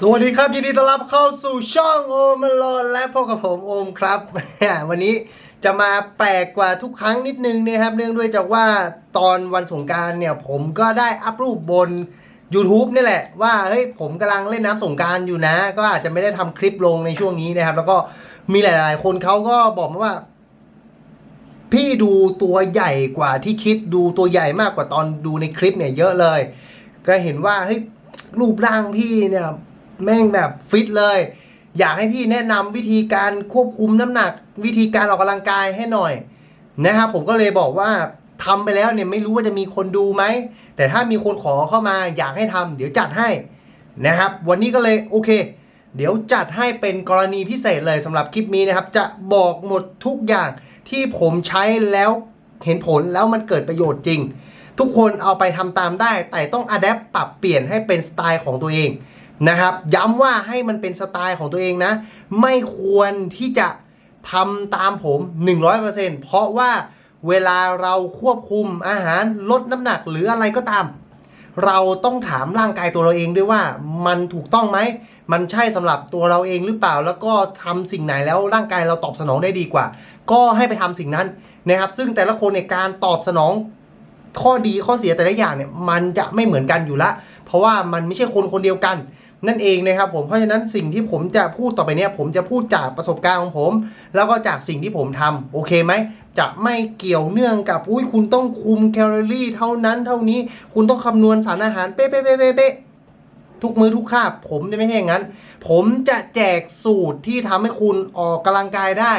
สวัสดีครับยินดีต้อนรับเข้าสู่ช่องโอมลอนและพบกับผมโอมครับ วันนี้จะมาแปลกกว่าทุกครั้งนิดนึงนะครับ เนื่องด้วยจากว่าตอนวันสงการเนี่ยผมก็ได้อัพรูปบน YouTube นี่แหละ ว่าเฮ้ยผมกำลังเล่นน้ำสงการอยู่นะ ก็อาจจะไม่ได้ทำคลิปลงในช่วงนี้นะครับ แล้วก็มีหลาย ๆ คนเขาก็บอกมาว่า พี่ดูตัวใหญ่กว่าที่คิดดูตัวใหญ่มากกว่าตอนดูในคลิปเนี่ยเยอะเลย ก็เห็นว่าเฮ้ยรูปร่างพี่เนี่ย แม่งแบบฟิตเลย อยากให้พี่แนะนำวิธีการควบคุมน้ำหนัก วิธีการออกกำลังกายให้หน่อยนะครับผมก็เลยบอกว่าทำไปแล้วเนี่ยไม่รู้ว่าจะมีคนดูไหม แต่ถ้ามีคนขอเข้ามาอยากให้ทำเดี๋ยวจัดให้นะครับ วันนี้ก็เลยโอเค เดี๋ยวจัดให้เป็นกรณีพิเศษเลยสำหรับคลิปนี้นะครับ จะบอกหมดทุกอย่างที่ผมใช้แล้วเห็นผลแล้วมันเกิดประโยชน์จริง ทุกคนเอาไปทำตามได้ แต่ต้องอัดแอปปรับเปลี่ยนให้เป็นสไตล์ของตัวเอง นะครับ ย้ำว่าให้มันเป็นสไตล์ของตัวเองนะ ไม่ควรที่จะทำตามผม 100%เพราะว่าเวลาเราควบคุมอาหารลดน้ำหนักหรืออะไรก็ตาม เราต้องถามร่างกายตัวเราเองด้วยว่ามันถูกต้องไหม มันใช่สำหรับตัวเราเองหรือเปล่า แล้วก็ทำสิ่งไหนแล้วร่างกายเราตอบสนองได้ดีกว่า ก็ให้ไปทำสิ่งนั้นนะครับ ซึ่งแต่ละคนในการตอบสนองข้อดีข้อเสียแต่ละอย่างเนี่ยมันจะไม่เหมือนกันอยู่ละ เพราะว่ามันไม่ใช่คนคนเดียวกัน นั่นเองนะครับผมเพราะฉะนั้นสิ่งที่ผมจะพูดต่อไปเนี่ยผมจะพูดจากประสบการณ์ของผม แล้วก็จากสิ่งที่ผมทำโอเคไหมจะไม่เกี่ยวเนื่องกับอุ้ยคุณต้องคุมแคลอรี่เท่านั้นเท่านี้คุณต้องคำนวณสารอาหารเป๊ะเป๊ะเป๊ะเป๊ะทุกมือทุกคาบผมจะไม่ใช่อย่างนั้น ผมจะแจกสูตรที่ทำให้คุณออกกำลังกายได้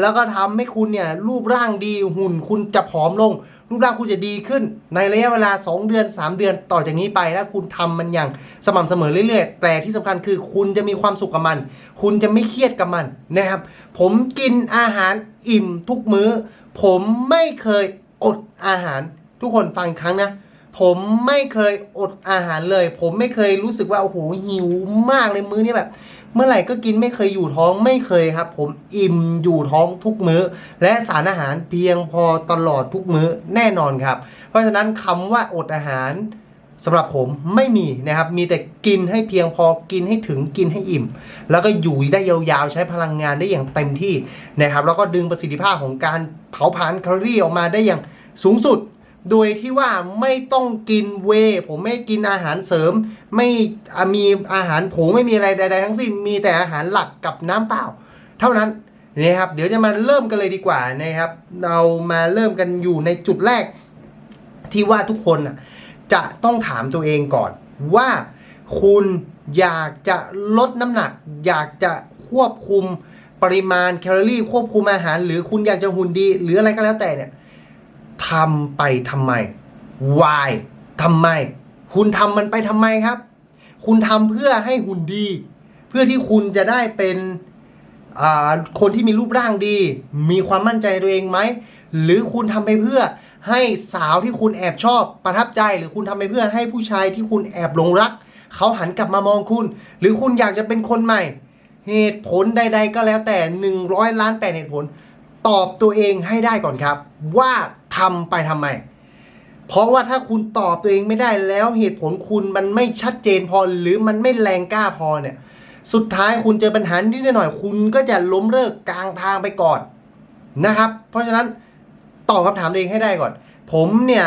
แล้วก็ทำให้คุณเนี่ยรูปร่างดีหุ่นคุณจะผอมลง รูปร่างคุณจะดีขึ้นในระยะเวลา 2 เดือน 3 เดือนต่อจากนี้ไปถ้าคุณทำมันอย่างสม่ำเสมอเรื่อยๆ แต่ที่สำคัญคือคุณจะมีความสุขกับมัน คุณจะไม่เครียดกับมันนะครับ ผมกินอาหารอิ่มทุกมื้อ ผมไม่เคยอดอาหารทุกคนฟังอีกครั้งนะผมไม่เคยอดอาหารเลย ผมไม่เคยรู้สึกว่าโอ้โหหิวมากเลยมื้อนี้แบบ เมื่อไหร่ก็กินไม่เคยอยู่ท้องไม่เคยครับ ผมอิ่มอยู่ท้องทุกมื้อ และสารอาหารเพียงพอตลอดทุกมื้อแน่นอนครับ เพราะฉะนั้นคำว่าอดอาหารสำหรับผมไม่มีนะครับ มีแต่กินให้เพียงพอกินให้ถึงกินให้อิ่ม แล้วก็อยู่ได้ยาวๆใช้พลังงานได้อย่างเต็มที่นะครับ แล้วก็ดึงประสิทธิภาพของการเผาผลาญแคลอรี่ออกมาได้อย่างสูงสุด โดยที่ว่าไม่ต้องกินเวผมไม่กินอาหารเสริม ไม่มีอาหารผงไม่มีอะไรใดๆทั้งสิ้นมีแต่อาหารหลักกับน้ำเปล่า เท่านั้นนะครับเดี๋ยวจะมาเริ่มกันเลยดีกว่านะครับ เรามาเริ่มกันอยู่ในจุดแรก ที่ว่าทุกคนจะต้องถามตัวเองก่อน ว่าคุณอยากจะลดน้ำหนัก อยากจะควบคุมปริมาณแคลอรี่ควบคุมอาหาร หรือคุณอยากจะหุ่นดี หรืออะไรก็แล้วแต่เนี่ย ทำไปทำไม why ทำไม คุณทำมันไปทำไมครับ คุณทำเพื่อให้หุ่นดี เพื่อที่คุณจะได้เป็นคนที่มีรูปร่างดี มีความมั่นใจในตัวเองไหม หรือคุณทำไปเพื่อให้สาวที่คุณแอบชอบประทับใจ หรือคุณทำไปเพื่อให้ผู้ชายที่คุณแอบหลงรัก เขาหันกลับมามองคุณ หรือคุณอยากจะเป็นคนใหม่ เหตุผลใด ๆ ก็แล้วแต่ 100 ล้านแปดเหตุผล ตอบตัวเองให้ได้ก่อนครับ ว่าทำไปทำไม เพราะว่าถ้าคุณตอบตัวเองไม่ได้แล้วเหตุผลคุณมันไม่ชัดเจนพอหรือมันไม่แรงกล้าพอเนี่ยสุดท้ายคุณเจอปัญหานิดหน่อย คุณก็จะล้มเลิกกลางทางไปก่อนนะครับ เพราะฉะนั้นตอบคำถามตัวเองให้ได้ก่อน ผมเนี่ย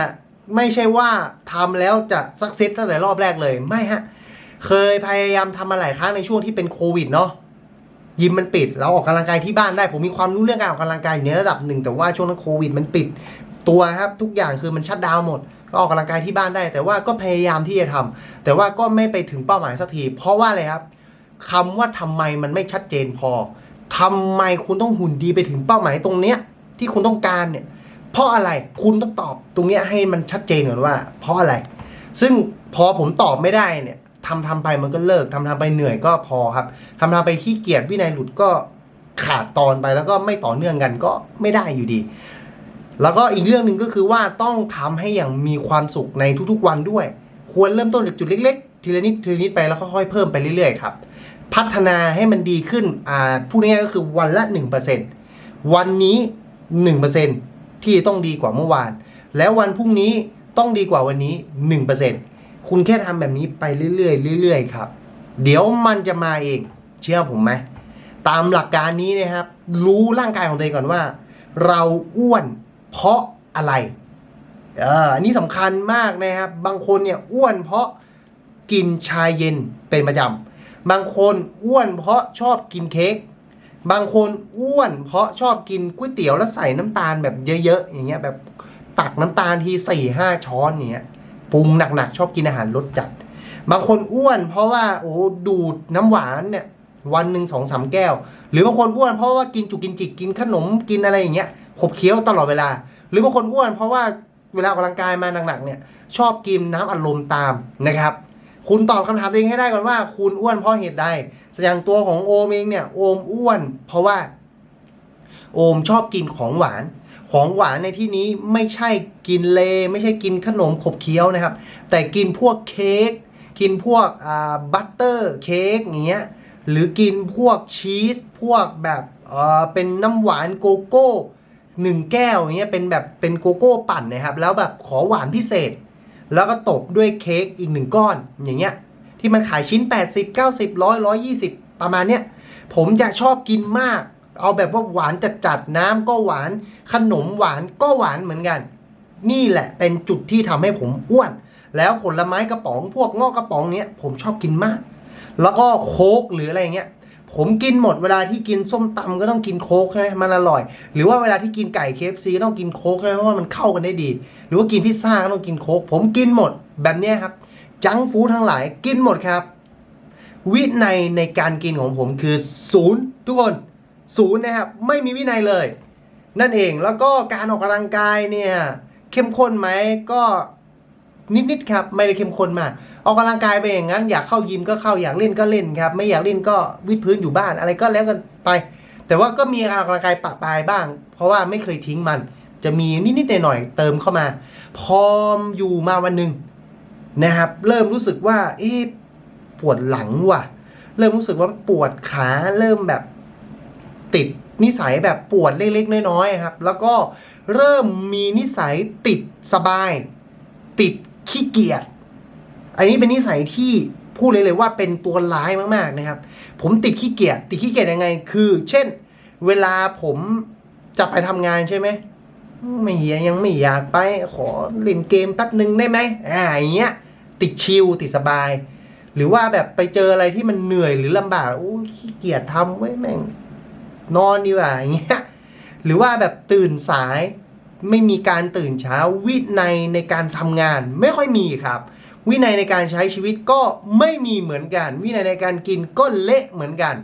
ไม่ใช่ว่าทำแล้วจะสักเซสตั้งแต่รอบแรกเลยไม่ฮะ เคยพยายามทำมาหลายครั้งในช่วงที่เป็นโควิดเนาะ ยิมมันปิด เราออกกำลังกายที่บ้านได้ ผมมีความรู้เรื่องการออกกำลังกายอยู่ในระดับหนึ่งแต่ว่าช่วงนั้นโควิดมันปิด ตัวครับทุกอย่างคือมันชัดดาวหมดก็ออกกำลังกายที่บ้านได้ แต่ว่าก็พยายามที่จะทำแต่ว่าก็ไม่ไปถึงเป้าหมายสักทีเพราะว่าอะไรครับคำว่าทำไมมันไม่ชัดเจนพอทำไมคุณต้องหุ่นดีไปถึงเป้าหมายตรงเนี้ยที่คุณต้องการเนี่ย เพราะอะไรคุณต้องตอบตรงเนี้ยให้มันชัดเจนก่อนว่า เพราะอะไร ซึ่งพอผมตอบไม่ได้เนี่ย ทำทำไปมันก็เลิกทำทำไปเหนื่อยก็พอครับทำทำไปขี้เกียจวินัยหลุดก็ขาดตอนไปแล้วก็ไม่ต่อเนื่องกันก็ไม่ได้อยู่ดี แล้วก็อีกเรื่องหนึ่งก็คือว่าต้องทำให้อย่างมีความสุขในทุกๆวันด้วย ควรเริ่มต้นจากจุดเล็กๆ ทีละนิดทีละนิดไปแล้วค่อยๆเพิ่มไปเรื่อยๆครับ พัฒนาให้มันดีขึ้นอ่าพูดง่ายๆก็คือวันละ 1%วันนี้ 1%ที่ต้องดีกว่าเมื่อวาน แล้ววันพรุ่งนี้ต้องดีกว่าวันนี้ 1% คุณแค่ทำแบบนี้ไปเรื่อยๆเรื่อยๆครับ เดี๋ยวมันจะมาเอง เชื่อผมไหม ตามหลักการนี้นะครับ รู้ร่างกายของตัวเองก่อนว่า เราอ้วนเพราะอะไรเอออันนี้สำคัญมากนะครับ บางคนเนี่ยอ้วนเพราะกินชาเย็นเป็นประจำบางคนอ้วนเพราะชอบกินเค้ก บางคนอ้วนเพราะชอบกินก๋วยเตี๋ยวแล้วใส่น้ำตาลแบบเยอะๆอย่างเงี้ยแบบตักน้ำตาลทีสี่ห้าช้อนอย่างเงี้ย ปรุงหนักๆ ชอบกินอาหารรสจัด บางคนอ้วนเพราะว่าโอ้ดูดน้ำหวานเนี่ยวันหนึ่งสองสามแก้ว หรือบางคนอ้วนเพราะว่ากินจุกกินจิกกินขนมกินอะไรอย่างเงี้ยขบเคี้ยวตลอดเวลา หรือบางคนอ้วนเพราะว่าเวลาออกกำลังกายมาหนักๆเนี่ยชอบกินน้ำอัดลมตามนะครับ คุณตอบคำถามตัวเองให้ได้ก่อนว่า คุณอ้วนเพราะเหตุใดอย่างตัวของโอมเองเนี่ยโอมอ้วน เพราะว่า โอมชอบกินของหวาน ของหวานในที่นี้ไม่ใช่กินเล ไม่ใช่กินขนมขบเคี้ยวนะครับ แต่กินพวกเค้กกินพวกอ่าบัตเตอร์เค้กอย่างเงี้ยหรือกินพวกชีสพวกแบบเป็นน้ำหวานโกโก้หนึ่งแก้วอย่างเงี้ยเป็นแบบเป็นโกโก้ปั่นนะครับ แล้วแบบขอหวานพิเศษ แล้วก็ตบด้วยเค้กอีกหนึ่งก้อนอย่างเงี้ยที่มันขายชิ้น 80 90 100 120 ประมาณเนี้ยผมจะชอบกินมาก เอาแบบว่าหวานจัดๆน้ำก็หวาน ขนมหวานก็หวานเหมือนกัน นี่แหละเป็นจุดที่ทำให้ผมอ้วน แล้วผลไม้กระป๋องพวกงอกกระป๋องเนี้ยผมชอบกินมาก แล้วก็โค้กหรืออะไรเงี้ยผมกินหมดเวลาที่กินส้มตำก็ต้องกินโค้กใช่ไหมมันอร่อย หรือว่าเวลาที่กินไก่เคฟซีก็ต้องกินโค้กใช่ไหมเพราะว่ามันเข้ากันได้ดี หรือว่ากินพิซซ่าก็ต้องกินโค้กผมกินหมดแบบนี้ครับ จังฟู้ดทั้งหลายกินหมดครับ วินัยในการกินของผมคือศูนย์ทุกคน ศูนย์นะครับไม่มีวินัยเลย นั่นเองแล้วก็การออกกำลังกายเนี่ยเข้มข้นไหมก็นิดๆครับไม่ได้เข้มข้นมากออกกำลังกายไปอย่างนั้น อยากเข้ายิมก็เข้าอยากเล่นก็เล่นครับ ไม่อยากเล่นก็วิดพื้นอยู่บ้านอะไรก็แล้วกันไป แต่ว่าก็มีการออกกำลังกายปะปายบ้าง เพราะว่าไม่เคยทิ้งมัน จะมีนิดๆหน่อยๆเติมเข้ามา พอมอยู่มาวันหนึ่งนะครับ เริ่มรู้สึกว่าเอ๊ะปวดหลังว่ะ เริ่มรู้สึกว่าปวดขาเริ่มแบบ ติดนิสัยแบบปวดเล็กๆน้อยๆครับ แล้วก็เริ่มมีนิสัยติดสบาย ติดขี้เกียจอันนี้เป็นนิสัยที่พูดเลยเลยว่าเป็นตัวร้ายมากๆนะครับ ผมติดขี้เกียจติดขี้เกียจยังไง คือ เช่น เวลาผมจะไปทำงานใช่ไหมไม่เหียยังไม่อยากไปขอเล่นเกมแป๊บหนึ่งได้ไหมอ่าอย่างเงี้ยติดชิลติดสบาย หรือว่าแบบไปเจออะไรที่มันเหนื่อยหรือลำบากโอ้ยขี้เกียจทำไว้ยแม่ง นอนดีกว่าอย่างเงี้ยหรือว่าแบบตื่นสายไม่มีการตื่นเช้าวินัยในการทำงานไม่ค่อยมีครับ วินัยในการใช้ชีวิตก็ไม่มีเหมือนกัน วินัยในการกินก็เละเหมือนกัน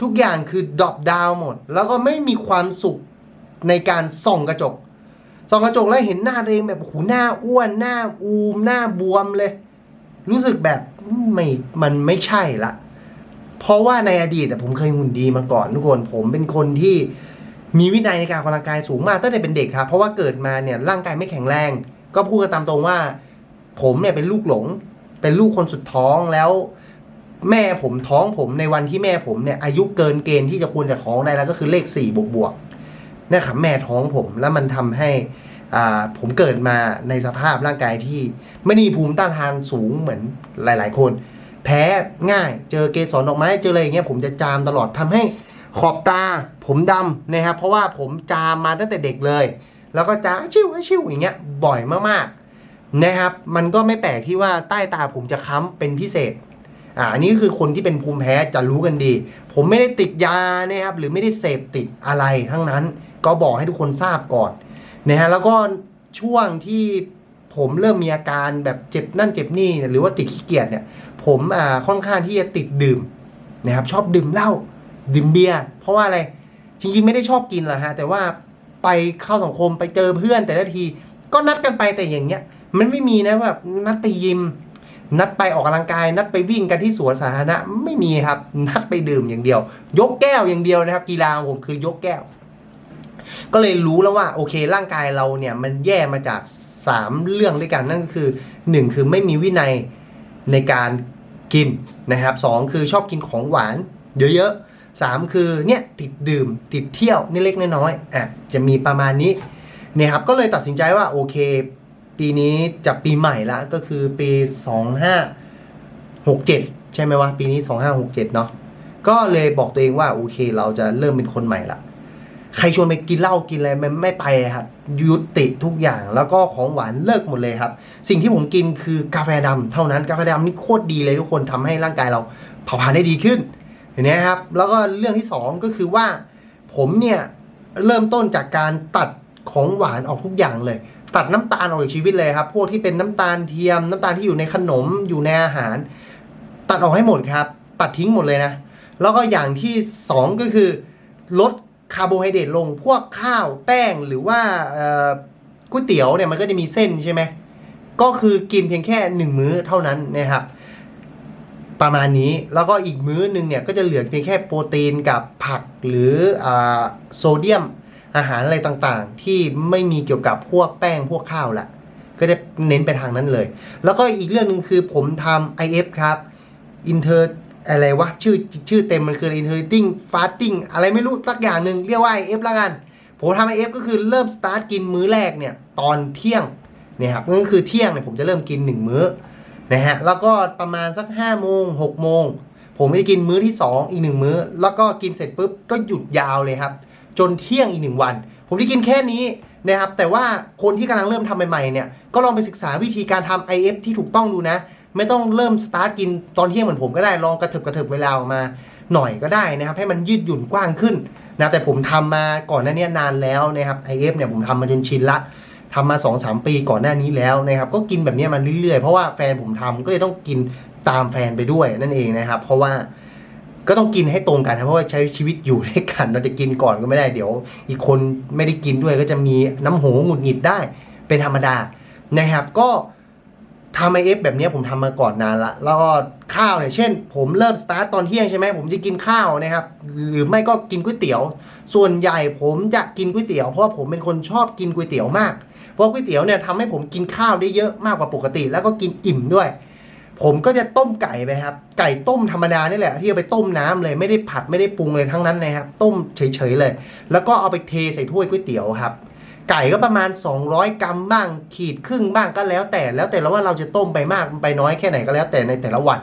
ทุกอย่างคือดรอปดาวหมด แล้วก็ไม่มีความสุขในการส่องกระจกส่องกระจกแล้วเห็นหน้าตัวเองแบบโอ้โหหน้าอ้วนหน้าอูมหน้าบวมเลย รู้สึกแบบไม่มันไม่ใช่ละ เพราะว่าในอดีตผมเคยหุ่นดีมาก่อนทุกคนผมเป็นคนที่มีวินัยในการออกกำลังกายสูงมากตั้งแต่เป็นเด็กครับ เพราะว่าเกิดมาเนี่ยร่างกายไม่แข็งแรง ก็พูดกันตามตรงว่า ผมเนี่ยเป็นลูกหลง เป็นลูกคนสุดท้องแล้ว แม่ผมท้องผมในวันที่แม่ผมเนี่ยอายุเกินเกณฑ์ที่จะควรจะท้องได้แล้วก็คือเลข4บวกบวกๆนะครับแม่ท้องผมแล้วมันทำให้อ่าผมเกิดมาในสภาพร่างกายที่ไม่มีภูมิต้านทานสูงเหมือนหลาย ๆ คน แพ้ง่ายเจอเกสรดอกไม้เจออะไรอย่างเงี้ยผมจะจามตลอดทำให้ขอบตาผมดำนะครับ เพราะว่าผมจามมาตั้งแต่เด็กเลย แล้วก็จามชิวชิวอย่างเงี้ยบ่อยมากๆนะครับ มันก็ไม่แปลกที่ว่าใต้ตาผมจะค้ำเป็นพิเศษอ่าอันนี้คือคนที่เป็นภูมิแพ้จะรู้กันดี ผมไม่ได้ติดยานะครับ หรือไม่ได้เสพติดอะไรทั้งนั้น ก็บอกให้ทุกคนทราบก่อนนะฮะแล้วก็ช่วงที่ผมเริ่มมีอาการแบบเจ็บนั่นเจ็บนี่ หรือว่าติดขี้เกียจเนี่ย ผมอ่าค่อนข้างที่จะติดดื่มนะครับชอบดื่มเหล้าดื่มเบียร์เพราะว่าอะไรจริงๆไม่ได้ชอบกินหรอกฮะแต่ว่าไปเข้าสังคมไปเจอเพื่อนแต่ละที ก็นัดกันไปแต่อย่างเงี้ย มันไม่มีนะแบบนัดไปยิม นัดไปออกกำลังกาย นัดไปวิ่งกันที่สวนสาธารณะไม่มีครับ นัดไปดื่มอย่างเดียว ยกแก้วอย่างเดียวนะครับ กีฬาของผมคือยกแก้ว ก็เลยรู้แล้วว่าโอเคร่างกายเราเนี่ยมันแย่มาจากสามเรื่องด้วยกันนั่นก็คือหนึ่งคือไม่มีวินัย ในการกินนะครับสองคือชอบกินของหวานเยอะๆสามคือเนี่ยติดดื่มติดเที่ยวนี่เล็กน้อยๆอะจะมีประมาณนี้เนี่ยครับก็เลยตัดสินใจว่าโอเค ปีนี้จะปีใหม่ละก็คือปี 2567 ใช่ไหมวะปีนี้ 2567 เนาะก็เลยบอกตัวเองว่าโอเค เราจะเริ่มเป็นคนใหม่ละ ใครชวนไปกินเหล้ากินอะไรมันไม่ไปครับยุติทุกอย่างแล้วก็ของหวานเลิกหมดเลยครับ สิ่งที่ผมกินคือกาแฟดำเท่านั้นกาแฟดำนี่โคตรดีเลยทุกคนทำให้ร่างกายเราเผาผลาญได้ดีขึ้นเห็นไหมครับ แล้วก็เรื่องที่สองก็คือว่า ผมเนี่ยเริ่มต้นจากการตัดของหวานออกทุกอย่างเลย ตัดน้ำตาลออกจากชีวิตเลยครับ พวกที่เป็นน้ำตาลเทียม น้ำตาลที่อยู่ในขนมอยู่ในอาหาร ตัดออกให้หมดครับ ตัดทิ้งหมดเลยนะ แล้วก็อย่างที่สองก็คือลด คาร์โบไฮเดรตลงพวกข้าวแป้งหรือว่าก๋วยเตี๋ยวเนี่ยมันก็จะมีเส้นใช่ไหมก็คือกินเพียงแค่หนึ่งมื้อเท่านั้นนะครับ ประมาณนี้แล้วก็อีกมื้อหนึ่งเนี่ยก็จะเหลือเพียงแค่โปรตีนกับผักหรือโซเดียมอาหารอะไรต่างๆ ที่ไม่มีเกี่ยวกับพวกแป้งพวกข้าวละก็จะเน้นไปทางนั้นเลย แล้วก็อีกเรื่องหนึ่งคือผมทำ IF ครับ Inter อะไรวะชื่อชื่อเต็มมันคือ Intermittent Fasting อะไรไม่รู้สักอย่างหนึ่งเรียกว่า IF แล้วกันผมทำ IF ก็คือเริ่มสตาร์ทกินมื้อแรกเนี่ยตอนเที่ยงเนี่ยครับนั่นก็คือเที่ยงเนี่ยผมจะเริ่มกิน 1 มื้อนะฮะแล้วก็ประมาณสัก5โมง6โมงผมจะกินมื้อที่ 2 อีก 1 มื้อ แล้วก็กินเสร็จปุ๊บก็หยุดยาวเลยครับ จนเที่ยงอีก 1 วัน ผมจะกินแค่นี้นะครับแต่ว่าคนที่กำลังเริ่มทำใหม่ๆเนี่ยก็ลองไปศึกษาวิธีการทำ IF ที่ถูกต้องดูนะ ไม่ต้องเริ่มสตาร์ทกินตอนเที่ยงเหมือนผมก็ได้ลองกระเถิบกระเถิบเวลาออกมาหน่อยก็ได้นะครับ ให้มันยืดหยุ่นกว้างขึ้นนะแต่ผมทำมาก่อนหน้านี้นานแล้วนะครับ IF เนี่ยผมทำมาจนชินละทำมา2อสปีก่อนหน้านี้แล้วนะครับ ก็กินแบบนี้มาเรื่อยๆ เพราะว่าแฟนผมทำก็เลยต้องกินตามแฟนไปด้วยนั่นเองนะครับ เพราะว่าก็ต้องกินให้ตรงกันนะเพราะว่าใช้ชีวิตอยู่ด้วยกัน เราจะกินก่อนก็ไม่ได้เดี๋ยว อีกคนไม่ได้กินด้วยก็จะมีน้ำโหงุดหงิดได้เป็นธรรมดานะครับก็ ทำไอเอฟแบบนี้ผมทำมาก่อนนานละแล้วก็ข้าวเนี่ยเช่น ผมเริ่มสตาร์ตตอนเที่ยงใช่ไหมผมจะกินข้าวนะครับ หรือไม่ก็กินก๋วยเตี๋ยว ส่วนใหญ่ผมจะกินก๋วยเตี๋ยวเพราะว่าผมเป็นคนชอบกินก๋วยเตี๋ยวมากเพราะก๋วยเตี๋ยวเนี่ยทำให้ผมกินข้าวได้เยอะมากกว่าปกติ แล้วก็กินอิ่มด้วย ผมก็จะต้มไก่ไปครับ ไก่ต้มธรรมดานี่แหละที่เอาไปต้มน้ำเลยไม่ได้ผัดไม่ได้ปรุงเลยทั้งนั้นนะครับต้มเฉยๆเลย แล้วก็เอาไปเทใส่ถ้วยก๋วยเตี๋ยวครับ ไก่ก็ประมาณ 200 กรัมบ้าง ขีดครึ่งบ้างก็แล้วแต่แล้วแต่แล้วว่าเราจะต้มไปมากไปน้อยแค่ไหนก็แล้วแต่ในแต่ละวัน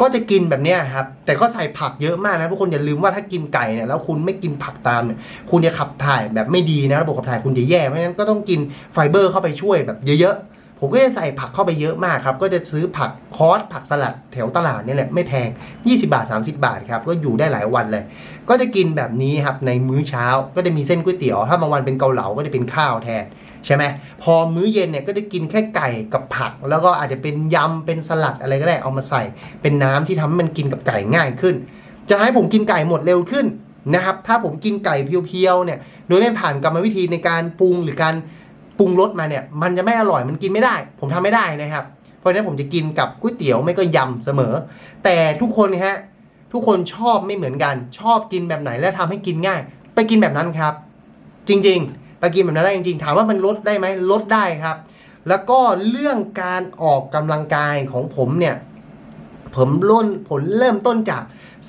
ก็จะกินแบบเนี้ยครับ แต่ก็ใส่ผักเยอะมากนะทุกคนอย่าลืมว่าถ้ากินไก่เนี่ยแล้วคุณไม่กินผักตามเนี่ยคุณจะขับถ่ายแบบไม่ดีนะระบบขับถ่ายคุณจะแย่เพราะฉะนั้นก็ต้องกินไฟเบอร์เข้าไปช่วยแบบเยอะๆ ผมก็จะใส่ผักเข้าไปเยอะมากครับ ก็จะซื้อผักคอสผักสลัดแถวตลาดนี่แหละไม่แพง 20 บาท 30 บาทครับ ก็อยู่ได้หลายวันเลย ก็จะกินแบบนี้ครับในมื้อเช้าก็จะมีเส้นก๋วยเตี๋ยว ถ้าบางวันเป็นเกาเหลาก็จะเป็นข้าวแทนใช่ไหมพอมื้อเย็นเนี่ยก็จะกินแค่ไก่กับผัก แล้วก็อาจจะเป็นยำเป็นสลัดอะไรก็ได้เอามาใส่ เป็นน้ำที่ทำให้มันกินกับไก่ง่ายขึ้น จะให้ผมกินไก่หมดเร็วขึ้นนะครับถ้าผมกินไก่เพียวๆเนี่ยโดยไม่ผ่านกรรมวิธีในการปรุงหรือการ ปรุงรสมาเนี่ยมันจะไม่อร่อยมันกินไม่ได้ ผมทำไม่ได้นะครับ เพราะฉะนั้นผมจะกินกับก๋วยเตี๋ยวไม่ก็ยำเสมอ แต่ทุกคนนะฮะทุกคนชอบไม่เหมือนกัน ชอบกินแบบไหนและทำให้กินง่าย ไปกินแบบนั้นครับ จริงๆ ไปกินแบบนั้นได้จริงๆ ถามว่ามันลดได้ไหมลดได้ครับ แล้วก็เรื่องการออกกำลังกายของผมเนี่ยผมล้นผลเริ่มต้นจาก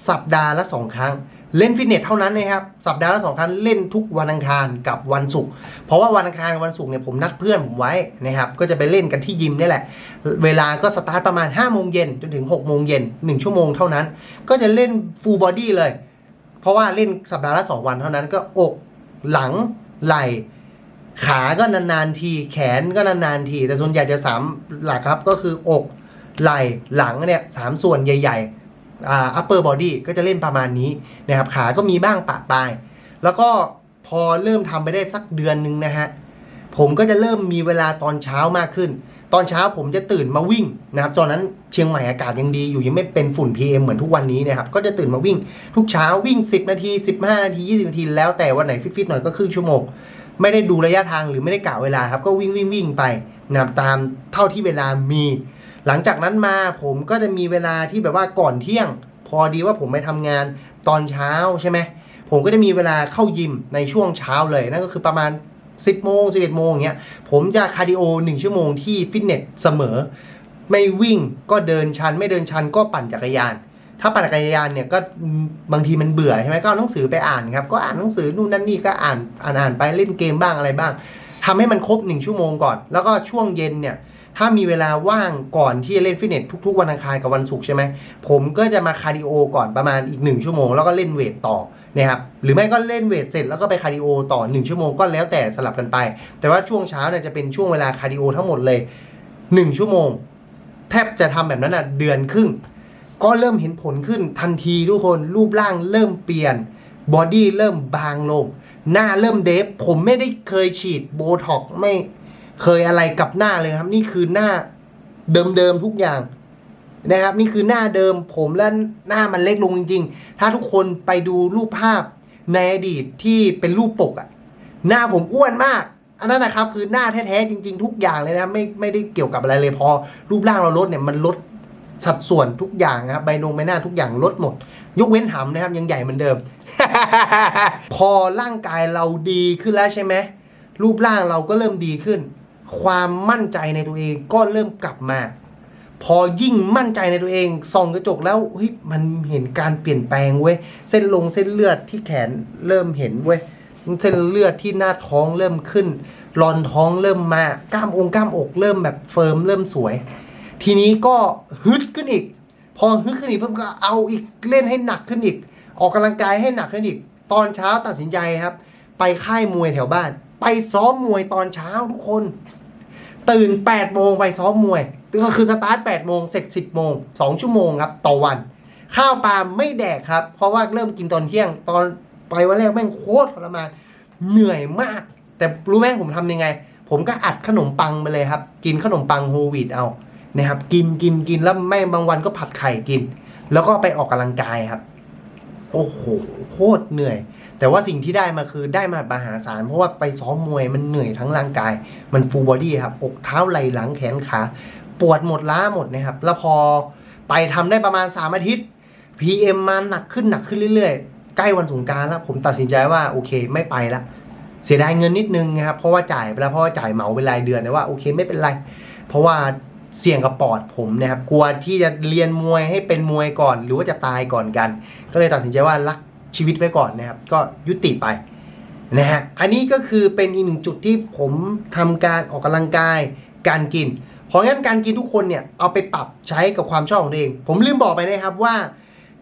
สัปดาห์ละสองครั้ง เล่นฟิตเนสเท่านั้นนะครับ สัปดาห์ละสองครั้งเล่นทุกวันอังคารกับวันศุกร์เพราะว่าวันอังคารกับวันศุกร์เนี่ยผมนัดเพื่อนผมไว้นะครับก็จะไปเล่นกันที่ยิมนี่แหละ เวลาก็สตาร์ทประมาณ5โมงเย็นจนถึง6โมงเย็น1ชั่วโมงเท่านั้น ก็จะเล่นฟูลบอดี้เลย เพราะว่าเล่นสัปดาห์ละ2วันเท่านั้นก็อกหลังไหล่ขาก็นานๆที แขนก็นานๆที แต่ส่วนใหญ่จะสามหลักครับก็คืออกไหล่หลังเนี่ยสามส่วนใหญ่ ๆ อ่า upper body ก็จะเล่นประมาณนี้นะครับขาก็มีบ้างปะปลาย แล้วก็พอเริ่มทำไปได้สักเดือนหนึงนะฮะผมก็จะเริ่มมีเวลาตอนเช้ามากขึ้น ตอนเช้าผมจะตื่นมาวิ่งนะครับตอนนั้นเชียงใหม่อากาศยังดีอยู่ยังไม่เป็นฝุ่น PM เหมือนทุกวันนี้นะครับก็จะตื่นมาวิ่ง ทุกเช้าวิ่ง 10 นาที 15 นาที 20 นาที แล้วแต่วันไหนฟิตๆหน่อยก็ครึ่งชั่วโมงไม่ได้ดูระยะทางหรือไม่ได้กะเวลาครับก็วิ่งวิ่งวิ่งไปนะครับตามเท่าที่เวลามี หลังจากนั้นมาผมก็จะมีเวลาที่แบบว่าก่อนเที่ยง พอดีว่าผมไปทำงานตอนเช้าใช่ไหมผมก็จะมีเวลาเข้ายิมในช่วงเช้าเลยนั่นก็คือประมาณ 10โมง11โมงอย่างเงี้ยผมจะคาร์ดิโอ 1 ชั่วโมงที่ฟิตเนสเสมอ ไม่วิ่งก็เดินชัน ไม่เดินชันก็ปั่นจักรยาน ถ้าปั่นจักรยานเนี่ยก็บางทีมันเบื่อใช่ไหมก็เอาหนังสือไปอ่านครับก็อ่านหนังสือนู่นนั่นนี่ก็อ่านอ่านอ่านไปเล่นเกมบ้างอะไรบ้างทำให้มันครบ 1 ชั่วโมงก่อน แล้วก็ช่วงเย็นเนี่ย ถ้ามีเวลาว่างก่อนที่จะเล่นฟิตเนสทุกๆ วันอังคารกับวันศุกร์ใช่ไหมผมก็จะมาคาร์ดิโอก่อนประมาณอีก 1 ชั่วโมง แล้วก็เล่นเวทต่อนะครับหรือไม่ก็เล่นเวทเสร็จแล้วก็ไปคาร์ดิโอต่อ 1 ชั่วโมงก็แล้วแต่สลับกันไป แต่ว่าช่วงเช้าเนี่ยจะเป็นช่วงเวลาคาร์ดิโอทั้งหมดเลย 1 ชั่วโมง แทบจะทำแบบนั้นอะเดือนครึ่งก็เริ่มเห็นผลขึ้นทันทีทุกคนรูปร่างเริ่มเปลี่ยนบอดี้เริ่มบางลง หน้าเริ่มเดฟผมไม่ได้เคยฉีดโบท็อกไม่ เคยอะไรกับหน้าเลยครับ นี่คือหน้าเดิมๆทุกอย่างนะครับ นี่คือหน้าเดิมผมและหน้ามันเล็กลงจริง ๆ ถ้าทุกคนไปดูรูปภาพในอดีตที่เป็นรูปปกอะหน้าผมอ้วนมาก อันนั้นนะครับ คือหน้าแท้ๆจริง ๆ ทุกอย่างเลยนะครับไม่ไม่ได้เกี่ยวกับอะไรเลยพอ รูปร่างเราลดเนี่ยมันลดสัดส่วนทุกอย่างนะครับใบนงใบหน้าทุกอย่างลดหมด ยกเว้นหำนะครับ ยังใหญ่เหมือนเดิม พอร่างกายเราดีขึ้นแล้วใช่ไหมรูปร่างเราก็เริ่มดีขึ้น ความมั่นใจในตัวเองก็เริ่มกลับมา พอยิ่งมั่นใจในตัวเองส่องกระจกแล้วเฮ้ยมันเห็นการเปลี่ยนแปลงเว้ยเส้นลงเส้นเลือดที่แขนเริ่มเห็นเว้ยเส้นเลือดที่หน้าท้องเริ่มขึ้นรอนท้องเริ่มมากล้ามองค์กล้ามอกเริ่มแบบเฟิร์มเริ่มสวย ทีนี้ก็ฮึดขึ้นอีก พอฮึดขึ้นอีกเพิ่มก็เอาอีกเล่นให้หนักขึ้นอีก ออกกำลังกายให้หนักขึ้นอีก ตอนเช้าตัดสินใจครับ ไปค่ายมวยแถวบ้าน ไปซ้อมมวยตอนเช้าทุกคน ตื่น8โมงไปซ้อมมวยก็คือสตาร์ท8โมงเสร็จ10โมง2ชั่วโมงครับต่อวัน ข้าวปลาไม่แดกครับ เพราะว่าเริ่มกินตอนเที่ยงตอนไปวันแรกแม่งโคตรทรมานเหนื่อยมาก แต่รู้ไหมผมทำยังไง ผมก็อัดขนมปังไปเลยครับ กินขนมปังโฮลวีตเอานะครับกินกินกินแล้วไม่บางวันก็ผัดไข่กิน แล้วก็ไปออกกำลังกายครับ โอ้โหโคตรเหนื่อย แต่ว่าสิ่งที่ได้มาคือได้มามหาศาลเพราะว่าไปซ้อมมวยมันเหนื่อยทั้งร่างกาย มันฟูลบอดี้ครับอกเท้าไหล่หลังแขนขาปวดหมดล้าหมดนะครับ แล้วพอไปทำได้ประมาณ 3 อาทิตย์ PM มาหนักขึ้นหนักขึ้นเรื่อยๆ ใกล้วันสงการแล้วผมตัดสินใจว่าโอเคไม่ไปละเสียดายเงินนิดนึงนะครับเพราะว่าจ่ายไปแล้วเพราะว่าจ่ายเหมาเป็นรายเดือนแต่ว่าโอเคไม่เป็นไร เพราะว่า เสี่ยงกับปอดผมนะครับกลัวที่จะเรียนมวยให้เป็นมวยก่อน หรือว่าจะตายก่อนกัน ก็เลยตัดสินใจว่ารักชีวิตไว้ก่อนนะครับ ก็ยุติไปนะฮะอันนี้ก็คือเป็นอีกหนึ่งจุดที่ผมทำการออกกำลังกายการกิน เพราะงั้นการกินทุกคนเนี่ยเอาไปปรับใช้กับความชอบของตัวเอง ผมลืมบอกไปนะครับว่า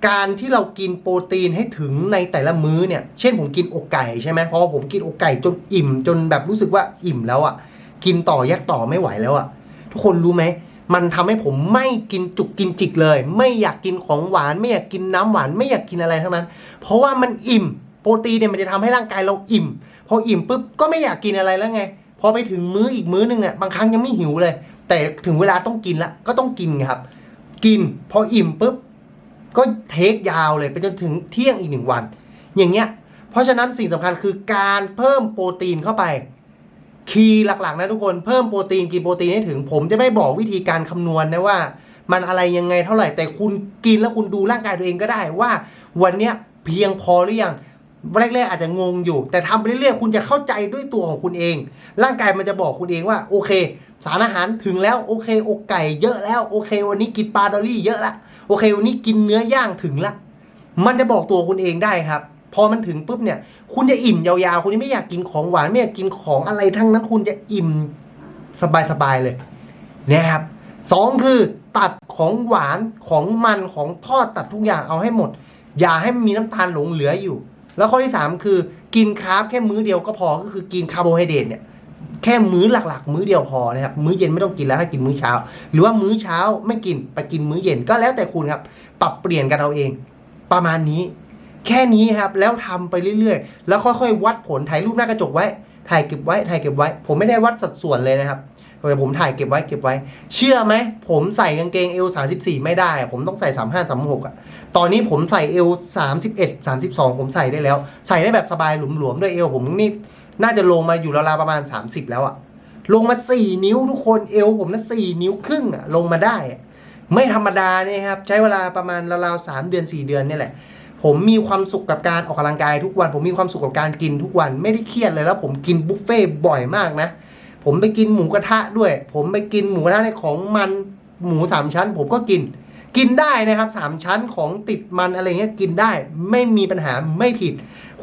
การที่เรากินโปรตีนให้ถึงในแต่ละมื้อเนี่ยเช่นผมกินอกไก่ใช่ไหมพราะว่าผมกินอกไก่จนอิ่ม จนแบบรู้สึกว่าอิ่มแล้วอะ่ะกินต่อยัดต่อไม่ไหวแล้วอะ่ะ ทุกคนรู้ไหม มันทำให้ผมไม่กินจุกกินจิกเลย ไม่อยากกินของหวาน ไม่อยากกินน้ำหวาน ไม่อยากกินอะไรทั้งนั้น เพราะว่ามันอิ่ม โปรตีนเนี่ยมันจะทำให้ร่างกายเราอิ่ม พออิ่มปุ๊บก็ไม่อยากกินอะไรแล้วไง พอไปถึงมื้ออีกมื้อนึงเนี่ยบางครั้งยังไม่หิวเลย แต่ถึงเวลาต้องกินละก็ต้องกินครับ กินพออิ่มปุ๊บก็เทคยาวเลยไปจนถึงเที่ยงอีกหนึ่งวัน อย่างเงี้ย เพราะฉะนั้นสิ่งสำคัญคือการเพิ่มโปรตีนเข้าไป คีย์หลักๆนะทุกคนเพิ่มโปรตีนกินโปรตีนให้ถึง ผมจะไม่บอกวิธีการคำนวณนะว่า มันอะไรยังไงเท่าไหร่แต่คุณกินแล้วคุณดูร่างกายตัวเองก็ได้ว่า วันเนี้ยเพียงพอหรือยังแรกๆอาจจะงงอยู่ แต่ทำไปเรื่อยๆคุณจะเข้าใจด้วยตัวของคุณเอง ร่างกายมันจะบอกคุณเองว่าโอเค สารอาหารถึงแล้วโอเคอกไก่เยอะแล้วโอเค วันนี้กินปลาดอลลี่เยอะละโอเค วันนี้กินเนื้อย่างถึงละ มันจะบอกตัวคุณเองได้ครับ พอมันถึงปุ๊บเนี่ย คุณจะอิ่มยาวๆ คุณไม่อยากกินของหวานไม่อยากกินของอะไรทั้งนั้น คุณจะอิ่มสบายๆเลยนะครับสองคือตัดของหวานของมันของทอดตัดทุกอย่างเอาให้หมด อย่าให้มีน้ำตาลหลงเหลืออยู่ แล้วข้อที่สามคือกินคาร์บแค่มื้อเดียวก็พอก็คือกินคาร์โบไฮเดรตเนี่ยแค่มื้อหลักๆ มื้อเดียวพอนะครับมื้อเย็นไม่ต้องกินแล้วถ้ากินมื้อเช้า หรือว่ามื้อเช้าไม่กินไปกินมื้อเย็นก็แล้วแต่คุณครับ ปรับเปลี่ยนกันเอาเอง ประมาณนี้ แค่นี้ครับแล้วทำไปเรื่อยๆ แล้วค่อยๆ วัดผลถ่ายรูปหน้ากระจกไว้ ถ่ายเก็บไว้ถ่ายเก็บไว้ ผมไม่ได้วัดสัดส่วนเลยนะครับแต่ผมถ่ายเก็บไว้เก็บไว้ เชื่อไหมผมใส่กางเกงเอล34ไม่ได้ ผมต้องใส่ 35 36อะตอนนี้ผมใส่เอล31 32 ผมใส่ได้แล้ว ใส่ได้แบบสบายหลวมๆ ด้วยเอลผมนี่น่าจะลงมาอยู่ราวๆประมาณ 30 แล้วอะลงมา 4 นิ้วทุกคนเอวผมนะ4นิ้วครึ่งอะลงมาได้ ไม่ธรรมดาเนี่ยครับใช้เวลาประมาณราวๆ3เดือน 4 เดือนนี่แหละ ผมมีความสุขกับการออกกำลังกายทุกวัน ผมมีความสุขกับการกินทุกวันไม่ได้เครียดเลยแล้ว ผมกินบุฟเฟ่บ่อยมากนะ ผมไปกินหมูกระทะด้วย ผมไปกินหมูกระทะในของมันหมูสามชั้น ผมก็กิน กินได้นะครับสามชั้นของติดมันอะไรเงี้ยกินได้ไม่มีปัญหาไม่ผิด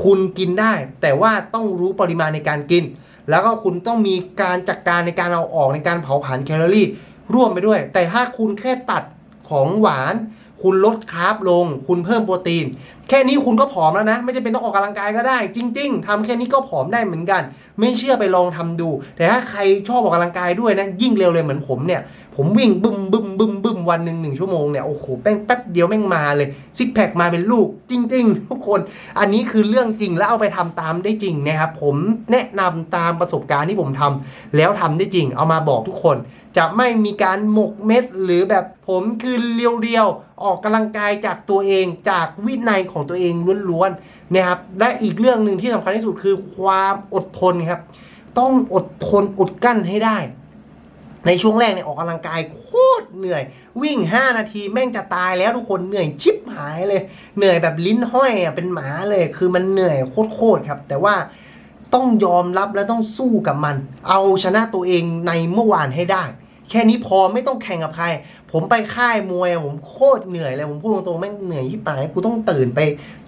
คุณกินได้ แต่ว่าต้องรู้ปริมาณในการกิน แล้วก็คุณต้องมีการจัดการในการเอาออกในการเผาผลาญแคลอรี่ร่วมไปด้วย แต่ถ้าคุณแค่ตัดของหวาน คุณลดคาร์บลง คุณเพิ่มโปรตีน แค่นี้คุณก็ผอมแล้วนะ ไม่จำเป็นต้องออกกำลังกายก็ได้ จริง ๆทำแค่นี้ก็ผอมได้เหมือนกัน ไม่เชื่อไปลองทำดู แต่ถ้าใครชอบออกกำลังกายด้วยนะ ยิ่งเร็วเลยเหมือนผมเนี่ย ผมวิ่งบึมบึมบึมบึมวันหนึ่งหนึ่งชั่วโมงเนี่ย โอ้โหแป้งแป๊บเดียวแม่งมาเลยซิกแพคมาเป็นลูก จริง ๆ ทุกคน อันนี้คือเรื่องจริงแล้วเอาไปทำตามได้จริงนะครับ ผมแนะนำตามประสบการณ์ที่ผมทำแล้วทำได้จริง เอามาบอกทุกคน จะไม่มีการหมกเม็ด หรือแบบผมคือเรียวๆ ออกกำลังกายจากตัวเองจากวินัยของตัวเองล้วนๆนะครับและอีกเรื่องหนึ่งที่สำคัญที่สุดคือความอดทนครับต้องอดทนอดกั้นให้ได้ ในช่วงแรกเนี่ยออกกำลังกายโคตรเหนื่อย วิ่ง 5 นาทีแม่งจะตายแล้วทุกคนเหนื่อยชิบหายเลย เหนื่อยแบบลิ้นห้อยอะเป็นหมาเลย คือมันเหนื่อยโคตรๆครับ แต่ว่า ต้องยอมรับและต้องสู้กับมัน เอาชนะตัวเองในเมื่อวานให้ได้ แค่นี้พอไม่ต้องแข่งกับใคร ผมไปค่ายมวยผมโคตรเหนื่อยเลยผมพูดตรงๆแม่งเหนื่อยที่ปายกูต้องตื่นไป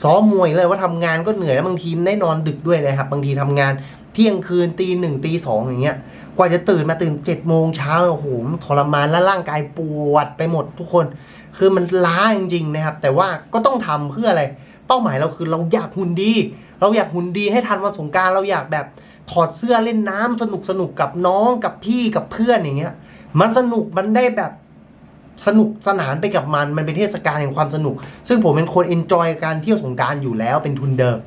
ซ้อมมวยเลยว่าทำงานก็เหนื่อยแล้วบางทีได้นอนดึกด้วยนะครับ บางทีทำงานเที่ยงคืนตีหนึ่งตีสองอย่างเงี้ยกว่าจะตื่นมาตื่นเจ็ดโมงเช้าโอ้โหทรมานและร่างกายปวดไปหมดทุกคน คือมันล้าจริงๆนะครับ แต่ว่าก็ต้องทำเพื่ออะไร เป้าหมายเราคือเราอยากหุ่นดี เราอยากหุ่นดีให้ทันวันสงการเราอยากแบบถอดเสื้อเล่นน้ำสนุกสนุกกับน้องกับพี่กับเพื่อนอย่างเงี้ย มันสนุกมันได้แบบสนุกสนานไปกับมัน มันเป็นเทศกาลแห่งความสนุก ซึ่งผมเป็นคนเอนจอยการเที่ยวสงการอยู่แล้วเป็นทุนเดิม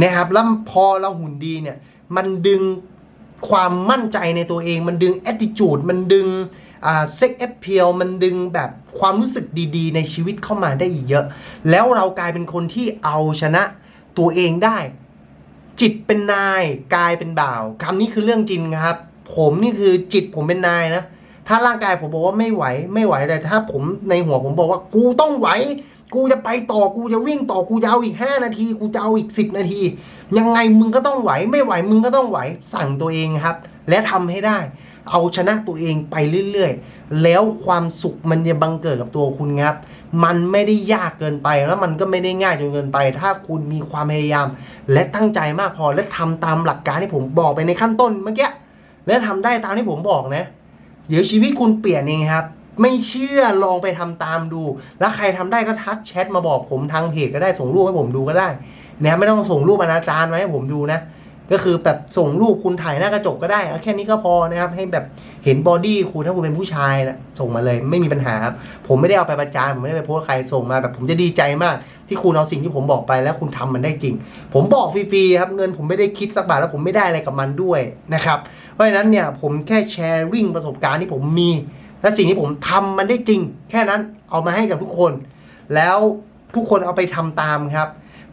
นะครับแล้วพอเราหุ่นดีเนี่ย มันดึงความมั่นใจในตัวเอง มันดึง attitude มันดึงอ่า sex appeal มันดึงแบบความรู้สึกดีๆ ในชีวิตเข้ามาได้อีกเยอะ แล้วเรากลายเป็นคนที่เอาชนะ ตัวเองได้ จิตเป็นนายกายเป็นบ่าวคำนี้คือเรื่องจริงครับ ผมนี่คือจิตผมเป็นนายนะ ถ้าร่างกายผมบอกว่าไม่ไหวไม่ไหวแต่ถ้าผมในหัวผมบอกว่ากูต้องไหวกูจะไปต่อกูจะวิ่งต่อกูจะเอาอีก 5 นาที กูจะเอาอีก 10 นาที ยังไงมึงก็ต้องไหวไม่ไหวมึงก็ต้องไหวสั่งตัวเองครับ และทำให้ได้ เอาชนะตัวเองไปเรื่อยๆ แล้วความสุขมันจะบังเกิดกับตัวคุณครับ มันไม่ได้ยากเกินไปแล้วมันก็ไม่ได้ง่ายจนเกินไป ถ้าคุณมีความพยายาม และตั้งใจมากพอและทำตามหลักการที่ผมบอกไปในขั้นต้นเมื่อกี้และทำได้ตามที่ผมบอกนะ เดี๋ยวชีวิตคุณเปลี่ยนเองครับไม่เชื่อลองไปทำตามดู แล้วใครทำได้ก็ทักแชทมาบอกผมทางเพจก็ได้ส่งรูปให้ผมดูก็ได้นะไม่ต้องส่งรูปอนาจารมาให้ผมดูนะ ก็คือแบบส่งรูปคุณถ่ายหน้ากระจกก็ได้เอาแค่นี้ก็พอนะครับ ให้แบบเห็นบอดี้คุณถ้าคุณเป็นผู้ชายนะส่งมาเลยไม่มีปัญหาครับผมไม่ได้เอาไปประจานผมไม่ได้ไปโพสใครส่งมาแบบผมจะดีใจมาก ที่คุณเอาสิ่งที่ผมบอกไปแล้วคุณทำมันได้จริง ผมบอกฟรีๆครับเงินผมไม่ได้คิดสักบาทแล้วผมไม่ได้อะไรกับมันด้วยนะครับเพราะฉะนั้นเนี่ยผมแค่แชร์วิ่งประสบการณ์ที่ผมมี และสิ่งที่ผมทำมันได้จริง แค่นั้นเอามาให้กับทุกคน แล้วทุกคนเอาไปทำตามครับ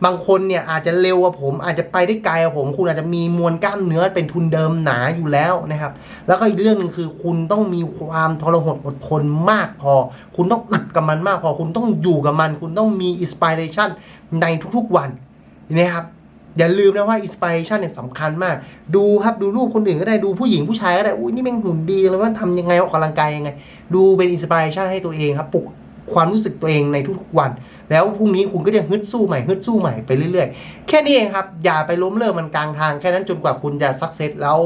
บางคนเนี่ยอาจจะเร็วกว่าผม อาจจะไปได้ไกลกว่าผม คุณอาจจะมีมวลกล้ามเนื้อเป็นทุนเดิมหนาอยู่แล้วนะครับ แล้วก็อีกเรื่องหนึ่งคือ คุณต้องมีความทรหดอดทนมากพอ คุณต้องอึดกับมันมากพอ คุณต้องอยู่กับมัน คุณต้องมีอินสปิเรชันในทุกๆวันนะครับอย่าลืมนะว่าอินสปิเรชันเนี่ยสำคัญมาก ดูครับดูรูปคนอื่นก็ได้ดูผู้หญิงผู้ชายก็ได้อุ้ยนี่แม่งหุ่นดีเลยว่าทำยังไงออกกำลังกายยังไง ดูเป็นอินสปิเรชันให้ตัวเองครับปลุกความรู้สึกตัวเองในทุกๆวัน แล้วพรุ่งนี้คุณก็จะฮึดสู้ใหม่ฮึดสู้ใหม่ไปเรื่อยๆ แค่นี้เองครับ อย่าไปล้มเลิกมันกลางทาง แค่นั้นจนกว่าคุณจะสักเซสแล้ว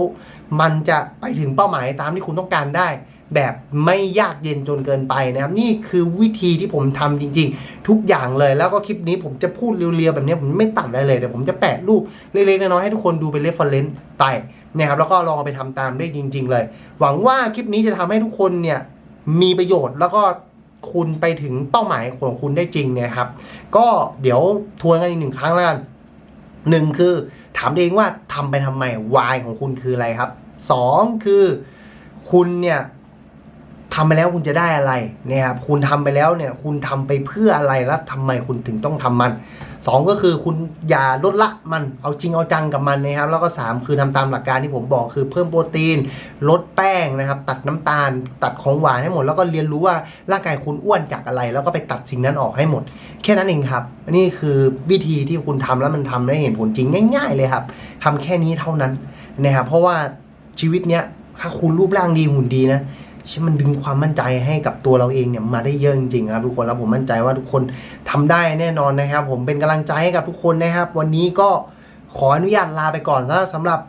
มันจะไปถึงเป้าหมายตามที่คุณต้องการได้ แบบไม่ยากเย็นจนเกินไปนะครับ นี่คือวิธีที่ผมทำจริง ๆ ทุกอย่างเลยแล้วก็คลิปนี้ผมจะพูดเรียวๆแบบนี้ผมไม่ตัดอะไรเลยเดี๋ยวผมจะแปะรูปเล็กๆน้อยๆให้ทุกคนดูเป็นเรฟเฟรนซ์ไปนะครับแล้วก็ลองไปทำตามได้จริง ๆ เลย หวังว่าคลิปนี้จะทำให้ทุกคนเนี่ยมีประโยชน์แล้วก็ คุณไปถึงเป้าหมายของคุณได้จริงเนี่ยครับ ก็เดี๋ยวทวนกันอีกหนึ่งครั้งแล้วกันหนึ่งคือถามตัวเองว่าทำไปทำไมวายของคุณคืออะไรครับสองคือคุณเนี่ยทำไปแล้วคุณจะได้อะไรเนี่ยครับคุณทำไปแล้วเนี่ยคุณทำไปเพื่ออะไรและทำไมคุณถึงต้องทำมัน สองก็คือคุณอย่าลดละมันเอาจริงเอาจังกับมันนะครับ แล้วก็สามคือทำตามหลักการที่ผมบอกคือเพิ่มโปรตีน ลดแป้งนะครับ ตัดน้ำตาล ตัดของหวานให้หมด แล้วก็เรียนรู้ว่าร่างกายคุณอ้วนจากอะไร แล้วก็ไปตัดสิ่งนั้นออกให้หมด แค่นั้นเองครับนี่คือวิธีที่คุณทำแล้วมันทำได้เห็นผลจริงง่าย ๆ เลยครับทำแค่นี้เท่านั้นนะครับเพราะว่าชีวิตเนี้ยถ้าคุณรูปร่างดีหุ่นดีนะ ชิมันดึงความมั่นใจให้กับตัวเราเองเนี่ยมาได้เยอะจริงๆครับทุกคนแล้วผมมั่นใจว่าทุกคนทำได้แน่นอนนะครับ ผมเป็นกำลังใจให้กับทุกคนนะครับ วันนี้ก็ขออนุญาตลาไปก่อนสำหรับ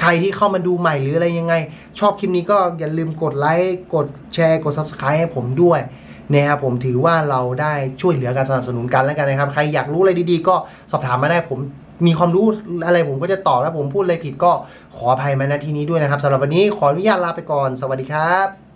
ใครที่เข้ามาดูใหม่หรืออะไรยังไง ชอบคลิปนี้ก็อย่าลืมกดไลค์กดแชร์กด subscribe ให้ผมด้วยนะครับผมถือว่าเราได้ช่วยเหลือการสนับสนุนกันแล้วกันนะครับ ใครอยากรู้อะไรดีๆ ก็สอบถามมาได้ผม มีความรู้อะไรผมก็จะตอบแล้วผมพูดอะไรผิดก็ขออภัยมาณที่นี้ด้วยนะครับสำหรับวันนี้ขออนุญาตลาไปก่อน สวัสดีครับ